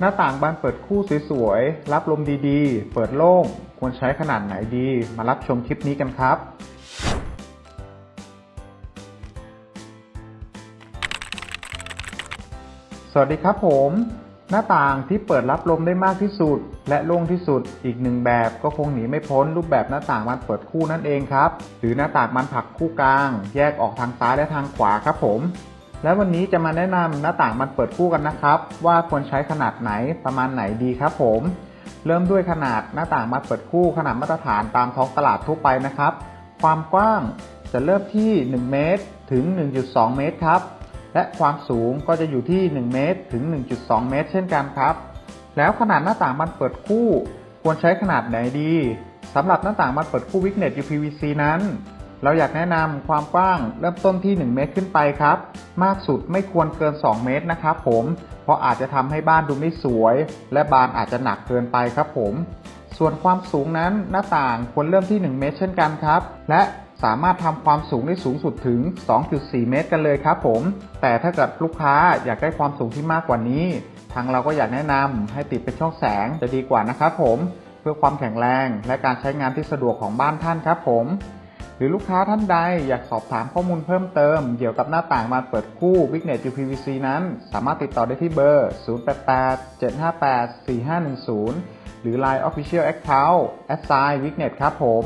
หน้าต่างบานเปิดคู่สวยๆ รับลมดีๆ เปิดโล่ง ควรใช้ขนาดไหนดี มารับชมคลิปนี้กันครับ สวัสดีครับผม หน้าต่างที่เปิดรับลมได้มากที่สุด และโล่งที่สุด อีกหนึ่งแบบก็คงหนีไม่พ้นรูปแบบหน้าต่างบานเปิดคู่นั่นเองครับ หรือหน้าต่างบานผักคู่กลาง แยกออกทางซ้ายและทางขวาครับผม และวันนี้จะมาแนะนำหน้าต่างบานเปิดคู่กันนะครับ ว่าควรใช้ขนาดไหนประมาณไหนดีครับผม เริ่มด้วยขนาดหน้าต่างบานเปิดคู่ขนาดมาตรฐานตามท้องตลาดทั่วไปนะครับ ความกว้างจะเริ่มที่ 1 เมตรถึง 1.2 เมตรครับ และความสูงก็จะอยู่ที่ 1 เมตรถึง 1.2 เมตร เช่นกันครับ แล้วขนาดหน้าต่างบานเปิดคู่ ควรใช้ขนาดไหนดีสำหรับหน้าต่างบานเปิดคู่วิกเน็ต UPVC นั้น เราอยากแนะนำความกว้างเริ่มต้นที่ 1 เมตรขึ้นไปครับ มากสุดไม่ควรเกิน 2 เมตรนะครับผม เพราะอาจจะทำให้บ้านดูไม่สวย และบานอาจจะหนักเกินไปครับผม ส่วนความสูงนั้นหน้าต่างควรเริ่มที่ 1 เมตรเช่นกันครับ และสามารถทำความสูงได้สูงสุดถึง 2.4 เมตรกันเลยครับผม แต่ถ้าเกิดลูกค้าอยากได้ความสูงที่มากกว่านี้ ทางเราก็อยากแนะนำให้ติดเป็นช่องแสงจะดีกว่านะครับผม เพื่อความแข็งแรงและการใช้งานที่สะดวกของบ้านท่านครับผม หรือลูกค้าท่านใดอยากสอบถามข้อมูลเพิ่มเติม เกี่ยวกับหน้าต่างมาเปิดคู่ w i g n e t UPVC นั้น สามารถติดต่อได้ที่เบอร์ 088 758 4510 หรือ Line Official Account w i g n e t ครับผม